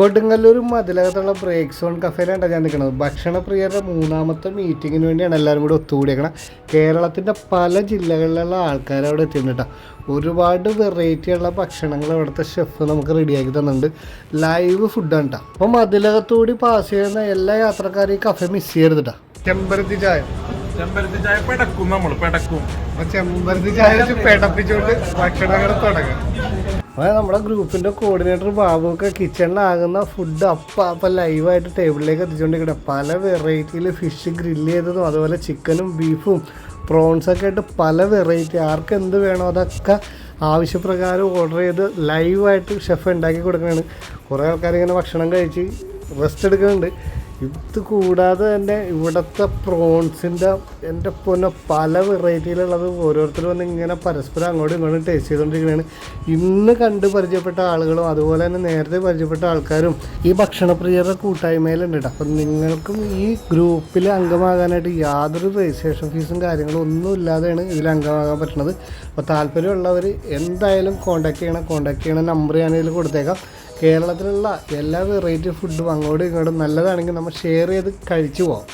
കൊടുങ്ങല്ലൂർ മതിലകത്തുള്ള break zone കഫേയിലാണ് ഞാൻ നിൽക്കുന്നത് ഭക്ഷണപ്രിയരുടെ മൂന്നാമത്തെ മീറ്റിങ്ങിന് വേണ്ടിയാണ് എല്ലാവരും കൂടി ഒത്തുകൂടിയേക്കണം. കേരളത്തിന്റെ പല ജില്ലകളിലുള്ള ആൾക്കാർ അവിടെ എത്തിയിട്ടുണ്ട് കേട്ടോ ഒരുപാട് വെറൈറ്റി ഉള്ള ഭക്ഷണങ്ങൾ അവിടുത്തെ ഷെഫ് നമുക്ക് റെഡിയാക്കി തന്നിട്ടുണ്ട്. ലൈവ് ഫുഡാണ് കേട്ടോ അപ്പോൾ മതിലകത്തുകൂടി പാസ് ചെയ്യുന്ന എല്ലാ യാത്രക്കാരും ഈ കഫേ മിസ് ചെയ്യരുത് കേട്ടോ ചെമ്പരത്തി ചായ. ചെമ്പരത്തി ചായ പെടക്കും നമ്മൾ പെടക്കും. അപ്പോൾ ചെമ്പരത്തി ചായ പെടപ്പിച്ചുകൊണ്ട് ഭക്ഷണങ്ങൾ തുടങ്ങാം. അതായത് നമ്മുടെ ഗ്രൂപ്പിന്റെ കോർഡിനേറ്റർ ബാബുക്ക് കിച്ചണിലാകുന്ന ഫുഡ് അപ്പ അപ്പം ലൈവായിട്ട് ടേബിളിലേക്ക് എത്തിച്ചുകൊണ്ടിരിക്കണം പല വെറൈറ്റിയിൽ ഫിഷ് ഗ്രില്ല് ചെയ്തതും അതുപോലെ ചിക്കനും ബീഫും പ്രോൺസൊക്കെ ആയിട്ട് പല വെറൈറ്റി ആർക്ക് എന്ത് വേണോ അതൊക്കെ ആവശ്യപ്രകാരം ഓർഡർ ചെയ്ത് ലൈവായിട്ട് ഷെഫ് ഉണ്ടാക്കി കൊടുക്കുകയാണ് കുറേ ആൾക്കാർ ഇങ്ങനെ ഭക്ഷണം കഴിച്ച് റെസ്റ്റ് എടുക്കുന്നുണ്ട്. ഇത് കൂടാതെ തന്നെ ഇവിടുത്തെ പ്രോൺസിന്റെ എന്റെ പൊന്നെ പല വെറൈറ്റിയിലുള്ളത് ഓരോരുത്തർ വന്ന് ഇങ്ങനെ പരസ്പരം അങ്ങോട്ടും ഇങ്ങോട്ടും ടേസ്റ്റ് ചെയ്തുകൊണ്ടിരിക്കുകയാണ് ഇന്ന് കണ്ട് പരിചയപ്പെട്ട ആളുകളും അതുപോലെ തന്നെ നേരത്തെ പരിചയപ്പെട്ട ആൾക്കാരും ഈ ഭക്ഷണപ്രിയരുടെ കൂട്ടായ്മയിലുണ്ട് കേട്ടോ അപ്പം നിങ്ങൾക്കും ഈ ഗ്രൂപ്പിൽ അംഗമാകാനായിട്ട് യാതൊരു രജിസ്ട്രേഷൻ ഫീസും കാര്യങ്ങളും ഒന്നും ഇല്ലാതെയാണ് ഇതിൽ അംഗമാകാൻ പറ്റുന്നത് അപ്പോൾ താല്പര്യമുള്ളവർ എന്തായാലും കോൺടാക്ട് ചെയ്യണം. കോൺടാക്ട് ചെയ്യണ നമ്പർ ഞാൻ ഇതിൽ കൊടുത്തേക്കാം. കേരളത്തിലുള്ള എല്ലാ വെറൈറ്റി ഫുഡും അങ്ങോട്ടും ഇങ്ങോട്ടും നല്ലതാണെങ്കിൽ നമ്മൾ ഷെയർ ചെയ്ത് കഴിച്ചു പോകാം